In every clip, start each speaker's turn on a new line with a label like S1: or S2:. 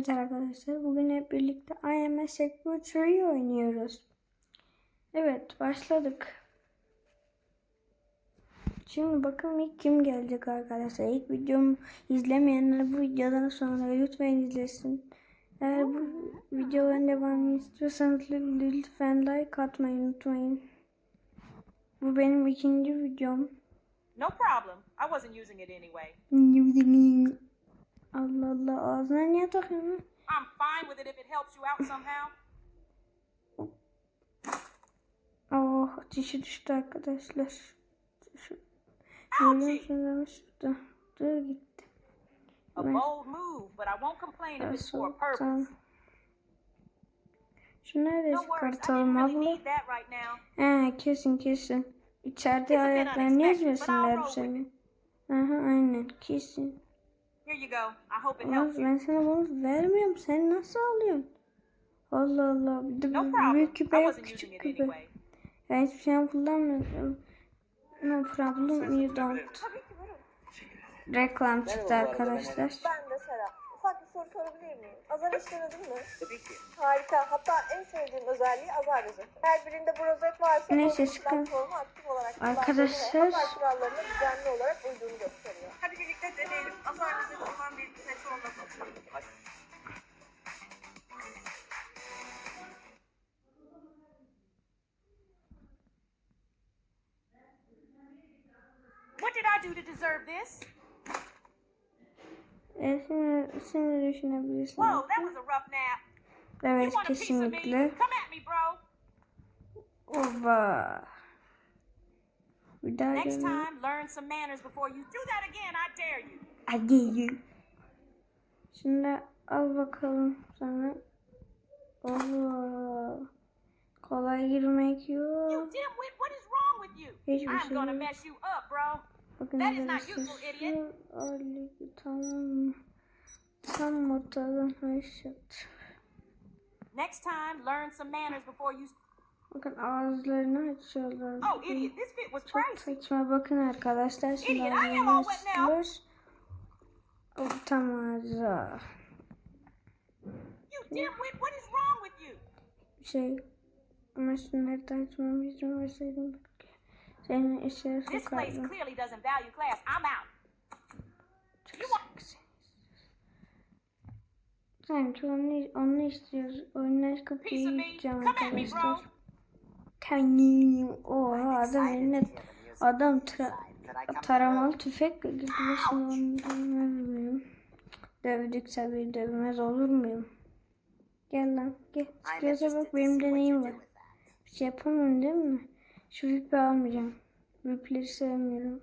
S1: Evet arkadaşlar bugün hep birlikte I Am a Secretary oynuyoruz. Evet başladık. Şimdi bakalım ilk kim gelecek arkadaşlar. İlk videomu izlemeyenler bu videodan sonra lütfen izlesin. Eğer bu videonun devamını istiyorsanız lütfen like atmayı unutmayın. Bu benim ikinci videom.
S2: No problem. I wasn't using it anyway.
S1: Allah Allah ağzına niye takıyorsun?
S2: I'm fine with it if it helps you out somehow.
S1: Oh dişi düştü arkadaşlar. Şu, musunuz? Şurada. Dur gitti.
S2: A bold move, but I won't complain if it's for a purpose.
S1: Şunları da çıkartalım abla. He kesin kesin. İçeride ayaklarını ezmesinler
S2: roll with
S1: seni. Aha aynen kesin.
S2: Here you go. I hope it helps
S1: ben sana bunu vermiyorum. Sen nasıl alıyorsun? Allah Allah. Bir de
S2: No
S1: büyük küpe yok küçük küpe.
S2: anyway.
S1: Ben hiçbir şey kullanmıyorum. No problem you don't. Reklam çıktı arkadaşlar.
S3: Ben de Serap. Ufak bir soru sorabilir miyim? Azar hiç denedin mi?
S4: Tabii ki.
S3: Harika. Hatta en sevdiğim özelliği azar rozeti. Her birinde bu rozet varsa
S1: Neyse,
S3: bu platformu aktif olarak
S1: Arkadaşlar-
S3: azar kurallarına düzenli olarak uyduğunu gösteriyor.
S2: Olmasın.
S4: Hadi.
S2: What did I do to deserve this?
S1: E, şimdi, şimdi düşünebilirsin.
S2: Whoa, that was a rough nap. You
S1: Evet
S2: want a piece of me?
S1: kesinlikle.
S2: Come at me, bro.
S1: Oba. Bir daha
S2: Next
S1: gelin.
S2: time, learn some manners before you do that again. I dare you.
S1: Hadi. Şimdi al bakalım sana. Oha. Kolay girmek yok. Hiçbir şey yok. Bakın arkadaşlar Ali tamam. Tam ortadan haşat.
S2: Next time, learn some manners before you.
S1: Bakın ağızlarını açıyorlar.
S2: Oh, idiot, this fit was
S1: Çok
S2: crazy.
S1: saçma bakın arkadaşlar. Şimdi
S2: Idiot, I am
S1: ağızlarını
S2: all wet now.
S1: açtılar. O tam ağzı.
S2: You dimwit, what is wrong with you?
S1: Şey ama şunları da açmam izin verseydim. Seni içeri
S2: This place
S1: sokardım.
S2: clearly doesn't value class. I'm out.
S1: Çok seksi. Sanki onu, onu istiyoruz. Oyunlar kapıyı yiyeceğim arkadaşlar. Kendim. Oha adam eline adam tra- taramalı tüfekle girdi. Nasıl onu? Dövdük tabii dövmez olur muyum? Gel lan gel. Göze bak benim deneyim var. Bir şey yapamam değil mi? Şu vipi almayacağım. Vipleri sevmiyorum.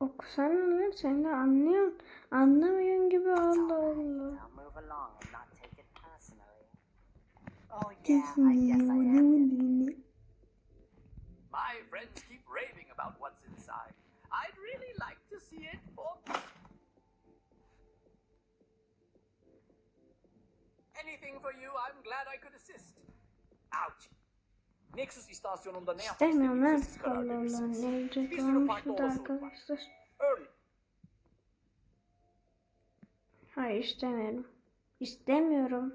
S1: Okusana lan sen de anlıyorsun. Anlamıyorsun gibi Allah Allah.
S4: Oh am.
S5: My friends keep raving about what's inside. I'd really like to see it for Anything for you, I'm glad I could assist. Ouch. Nexus istasyonunda ne yapmak istediğinizi siz karar verirsiniz. Bir sürü farklı olasılık var. Örneğin,
S1: Hayır istemiyorum. İstemiyorum.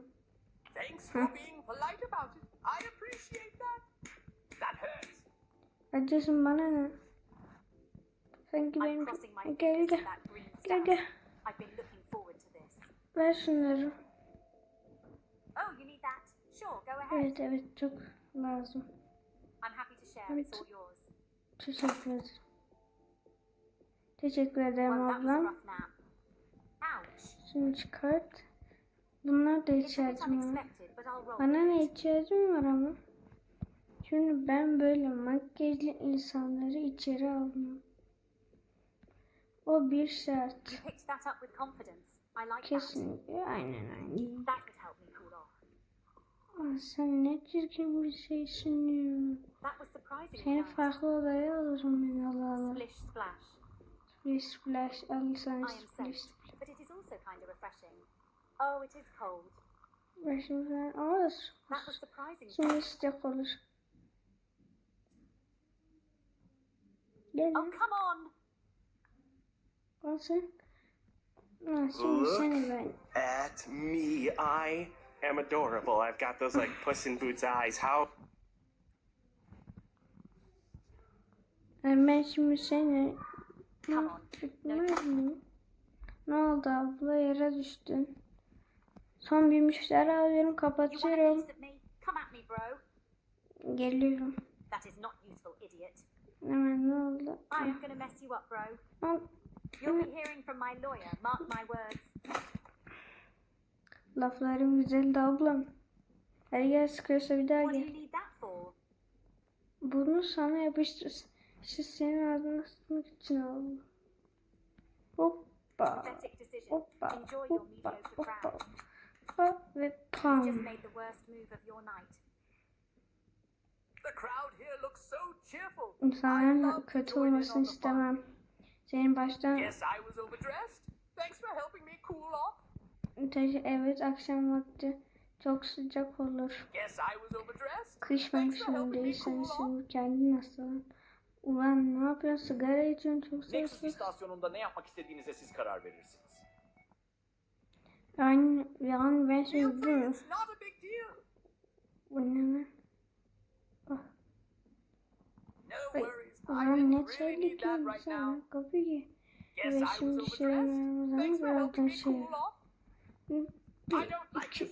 S5: thanks for being polite about it. I appreciate that. That hurts.
S1: Acısın bana ne? Sanki
S6: I'm
S1: benim Gel gel. Gel gel. Ver şunları.
S6: Oh, you need that? Sure, go ahead.
S1: Evet evet çok lazım.
S6: I'm happy to share. It's all yours.
S1: Teşekkür ederim. Teşekkür ederim ablam. Şimdi çıkart. Bunlar da ihtiyacım var. Bana ne ihtiyacım var ama? Şimdi ben böyle makyajlı insanları içeri almam. O bir
S6: that.
S1: Kesinlikle aynen aynen. Aa, sen ne çirkin bir şeysin ya.
S6: That was surprisingly
S1: Seni
S6: nice.
S1: farklı odaya alırım ben Allah Allah.
S6: Splish splash.
S1: Splish splash
S6: I
S1: alırsan
S6: am
S1: splish
S6: safe,
S1: splash.
S6: but it is also kind of refreshing. Oh, it is cold.
S1: Başım sen olur.
S6: That was surprisingly
S1: Şimdi sıcak olur. Gel
S6: Oh,
S1: lan.
S6: come on.
S1: Al sen. Ha, şimdi seni ben.
S7: At me, I am adorable. I've got those like Puss in Boots eyes. How
S1: Ha, Ben şimdi seni
S6: Come on.
S1: mahvetmez miyim? Ne oldu abla yere düştün. Son bir müşteri alıyorum
S6: You want a
S1: kapatıyorum.
S6: piece of me? Come at me, bro.
S1: Geliyorum.
S6: That is not useful, idiot.
S1: Hemen ne oldu?
S6: I am going to mess you up, bro. You'll be hearing from my lawyer. Mark my words.
S1: Laflarım güzeldi ablam. Her yer sıkıyorsa bir daha gel. Bunu sana yapıştır. İşte senin ağzına sıkmak için oldu. Hoppa. Hoppa. Hoppa. Hoppa.
S6: crown.
S1: Hop ve pam. İnsanların kötü olmasını istemem. Senin baştan
S5: Guess I was overdressed. Thanks for helping me cool off.
S1: Evet akşam vakti çok sıcak olur. Kış
S5: Thanks for helping me
S1: mevsimindeysen
S5: cool off.
S1: şimdi kendin hastalan. Ulan ne yapıyorsun? Sigara içiyorsun çok
S8: Nexus istasyonunda ne yapmak istediğinize siz karar verirsiniz.
S1: Yani, yani ben şimdi
S5: big deal.
S1: Bu ne lan?
S5: I
S1: Ulan ne sen.
S5: now.
S1: Kapıyı.
S5: Was
S1: şimdi
S5: overdressed.
S1: şeylerimizi
S5: Thanks for helping I don't like this.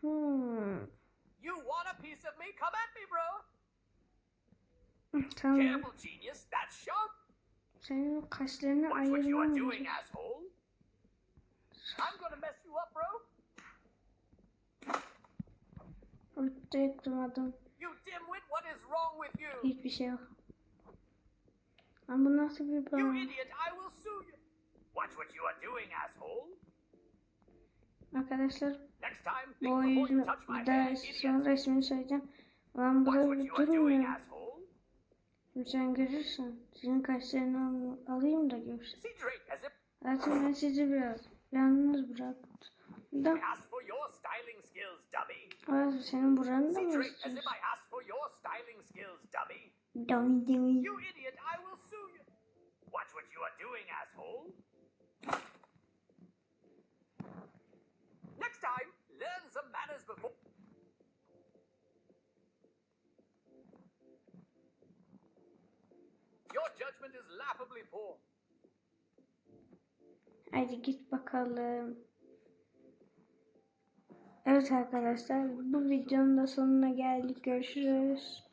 S1: Hmm.
S5: You want a piece of me? Come at me, bro.
S1: Tamam.
S5: Careful, genius. That's sharp.
S1: Senin kaşlarını
S5: Watch what you are doing, asshole. I'm gonna mess you up, bro.
S1: Direkt durmadım.
S5: You dimwit, what is wrong with you?
S1: Hiçbir şey yok. Ama bu nasıl bir
S5: You
S1: bağ?
S5: idiot, I will sue you. Watch what you are doing, asshole.
S1: Arkadaşlar
S5: Next time,
S1: bu oyunu
S5: hand,
S1: son resmini söyleyeceğim.
S5: Watch
S1: burada durmuyor. Şimdi sen görürsün. Sizin kaşlarını al- alayım da görürsün. Zaten ben sizi biraz yalnız bıraktım. Da. Aa, senin buranı da mı istiyorsun?
S5: dummy.
S1: Dummy.
S5: You idiot, I will. Watch what you are doing, asshole. Next time, learn some manners before. Your judgment is laughably poor.
S1: Hadi git bakalım. Evet arkadaşlar bu videonun da sonuna geldik. Görüşürüz.